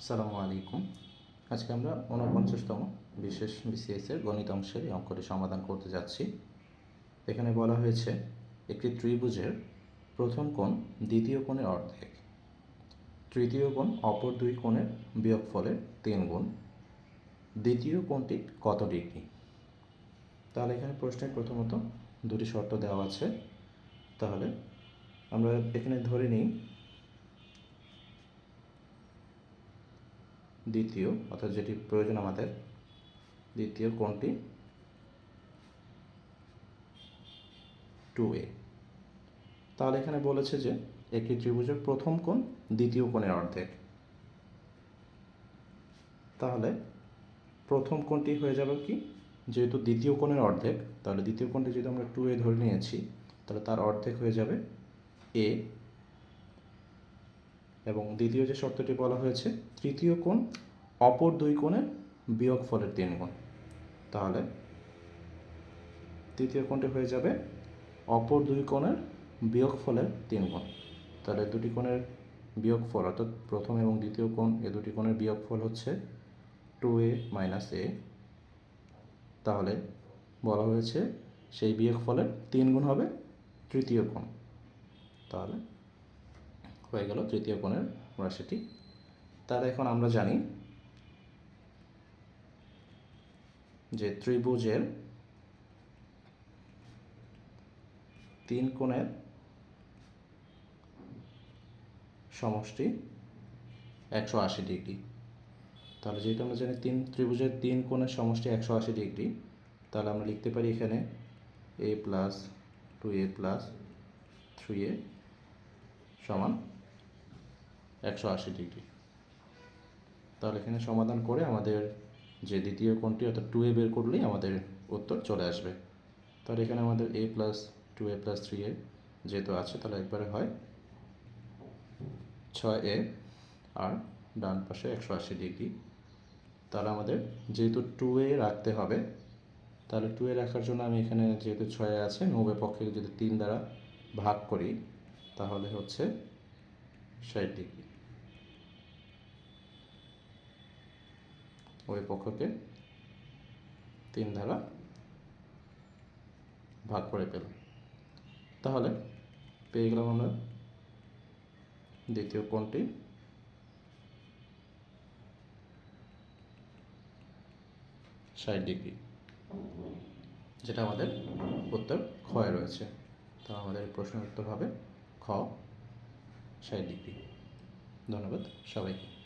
আসসালামু আলাইকুম। আজকে আমরা ঊনপঞ্চাশতম বিশেষ বিসিএসের গণিত অংশের এই অঙ্কটি সমাধান করতে যাচ্ছি। এখানে বলা হয়েছে, একটি ত্রিভুজের প্রথম কোণ দ্বিতীয় কোণের অর্ধেক, তৃতীয় কোণ অপর দুই কোণের বিয়োগফলের তিন গুণ, দ্বিতীয় কোণটি কত ডিগ্রি? তাহলে এখানে প্রশ্নে প্রথমত দুটি শর্ত দেওয়া আছে। তাহলে আমরা এখানে ধরে নিই দ্বিতীয়, অর্থাৎ যেটি প্রয়োজন আমাদের, দ্বিতীয় কোণটি টু এ তাহলে এখানে বলেছে যে একটি ত্রিভুজের প্রথম কোণ দ্বিতীয় কোণের অর্ধেক। তাহলে প্রথম কোণটি হয়ে যাবে কি? যেহেতু দ্বিতীয় কোণের অর্ধেক, তাহলে দ্বিতীয় কোণটি যদি আমরা টু এ ধরে নিয়েছি, তাহলে তার অর্ধেক হয়ে যাবে এ এবং দ্বিতীয় যে শর্তটি বলা হয়েছে, তৃতীয় কোণ অপর দুই কোণের বিয়োগ ফলের তিন গুণ তাহলে তৃতীয় কোণটি হয়ে যাবে অপর দুই কোণের বিয়োগ ফলের তিন গুণ তাহলে দুটি কোণের বিয়োগ ফল অর্থাৎ প্রথম এবং দ্বিতীয় কোণ এ দুটি কোণের বিয়োগ ফল হচ্ছে টু এ মাইনাস এ তাহলে বলা হয়েছে সেই বিয়োগ ফলের তিন গুণ হবে তৃতীয় কোণ। তাহলে হয়ে গেল তৃতীয় কোণের রাশিটি। তাহলে এখন আমরা জানি যে ত্রিভুজের তিন কোণের সমষ্টি একশো আশি ডিগ্রি। তাহলে যেহেতু আমরা জানি তিন, ত্রিভুজের তিন কোণের সমষ্টি একশো আশি ডিগ্রি, তাহলে আমরা লিখতে পারি এখানে A plus two A plus three A সমান একশো আশি ডিগ্রি তাহলে এখানে সমাধান করে আমাদের যে দ্বিতীয় কোণটি, অর্থাৎ টু এ বের করলেই আমাদের উত্তর চলে আসবে। তাহলে এখানে আমাদের A plus two A plus three A যেহেতু আছে, তাহলে একবারে হয় ছয় এ আর ডান পাশে একশো আশি ডিগ্রি তাহলে আমাদের যেহেতু টু এ রাখতে হবে, তাহলে টু এ রাখার জন্য আমি এখানে যেহেতু ছয় আছে নব্বই পক্ষে যদি তিন দ্বারা ভাগ করি, তাহলে হচ্ছে ষাট ডিগ্রি। ওই পক্ষকে তিন দ্বারা ভাগ করে পেলাম। তাহলে পেয়ে গেলাম আমরা দ্বিতীয় কোণটি। ষাট ডিগ্রি, যেটা আমাদের উত্তর ক্ষয় রয়েছে। তো আমাদের প্রশ্নের উত্তর হবে খ। ষাট ডিগ্রি। ধন্যবাদ সবাইকে।